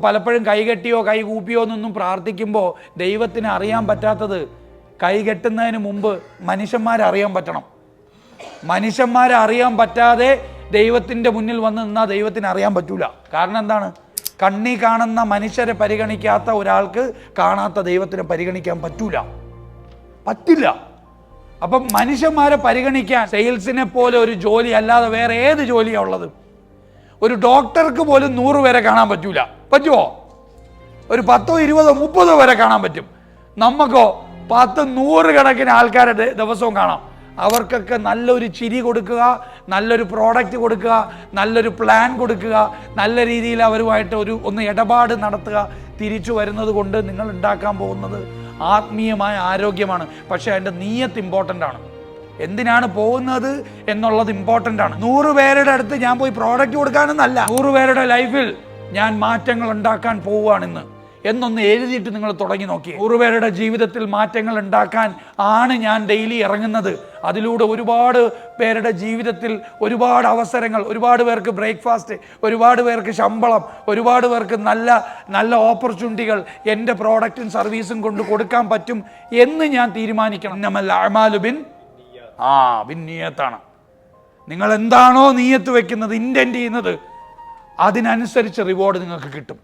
പലപ്പോഴും കൈകെട്ടിയോ കൈ കൂപ്പിയോ എന്നൊന്നും പ്രാർത്ഥിക്കുമ്പോൾ ദൈവത്തിന് അറിയാൻ പറ്റാത്തത് കൈകെട്ടുന്നതിന് മുമ്പ് മനുഷ്യന്മാരെ അറിയാൻ പറ്റണം. മനുഷ്യന്മാരെ അറിയാൻ പറ്റാതെ ദൈവത്തിന്റെ മുന്നിൽ വന്ന് നിന്നാൽ ദൈവത്തിന് അറിയാൻ പറ്റൂല. കാരണം എന്താണ്? കണ്ണി കാണുന്ന മനുഷ്യരെ പരിഗണിക്കാത്ത ഒരാൾക്ക് കാണാത്ത ദൈവത്തിനെ പരിഗണിക്കാൻ പറ്റൂല. പറ്റില്ല. അപ്പം മനുഷ്യന്മാരെ പരിഗണിക്കാൻ സെയിൽസിനെ പോലെ ഒരു ജോലി അല്ലാതെ വേറെ ഏത് ജോലിയാണ് ഉള്ളത്? ഒരു ഡോക്ടർക്ക് പോലും നൂറ് പേരെ കാണാൻ പറ്റൂല. പറ്റുമോ ഒരു പത്തോ ഇരുപതോ മുപ്പതോ വരെ കാണാൻ പറ്റും. നമുക്കോ പത്ത് നൂറ് കണക്കിന് ആൾക്കാരെ ദിവസവും കാണാം. അവർക്കൊക്കെ നല്ലൊരു ചിരി കൊടുക്കുക നല്ലൊരു പ്രോഡക്റ്റ് കൊടുക്കുക നല്ലൊരു പ്ലാൻ കൊടുക്കുക നല്ല രീതിയിൽ അവരുമായിട്ട് ഒരു ഒന്ന് ഇടപാട് നടത്തുക തിരിച്ചു വരുന്നത് കൊണ്ട് നിങ്ങൾ ഉണ്ടാക്കാൻ പോകുന്നത് ആത്മീയമായ ആരോഗ്യമാണ്. പക്ഷേ അതിന്റെ നീയത്ത് ഇമ്പോർട്ടന്റ് ആണ്. എന്തിനാണ് പോകുന്നത് എന്നുള്ളത് ഇമ്പോർട്ടന്റ് ആണ്. നൂറ് പേരുടെ അടുത്ത് ഞാൻ പോയി പ്രോഡക്റ്റ് കൊടുക്കാനൊന്നല്ല. നൂറ് പേരുടെ ലൈഫിൽ ഞാൻ മാറ്റങ്ങൾ ഉണ്ടാക്കാൻ പോവുകയാണെന്ന്. എന്നൊന്ന് എഴുതിയിട്ട് നിങ്ങൾ തുടങ്ങി നോക്കി. ഒരുപേരുടെ പേരുടെ ജീവിതത്തിൽ മാറ്റങ്ങൾ ഉണ്ടാക്കാൻ ആണ് ഞാൻ ഡെയിലി ഇറങ്ങുന്നത്. അതിലൂടെ ഒരുപാട് പേരുടെ ജീവിതത്തിൽ ഒരുപാട് അവസരങ്ങൾ ഒരുപാട് പേർക്ക് ബ്രേക്ക്ഫാസ്റ്റ് ഒരുപാട് പേർക്ക് ശമ്പളം ഒരുപാട് പേർക്ക് നല്ല നല്ല ഓപ്പർച്യൂണിറ്റികൾ എന്റെ പ്രോഡക്റ്റും സർവീസും കൊണ്ട് കൊടുക്കാൻ പറ്റും എന്ന് ഞാൻ തീരുമാനിക്കണം. നമ്മൾ അമാലുബിൻ ആ വിനീയത്താണ് നിങ്ങൾ എന്താണോ നീയത്ത് വെക്കുന്നത് ഇന്റന്റ് ചെയ്യുന്നത് അതിനനുസരിച്ച് റിവാർഡ് നിങ്ങൾക്ക് കിട്ടും.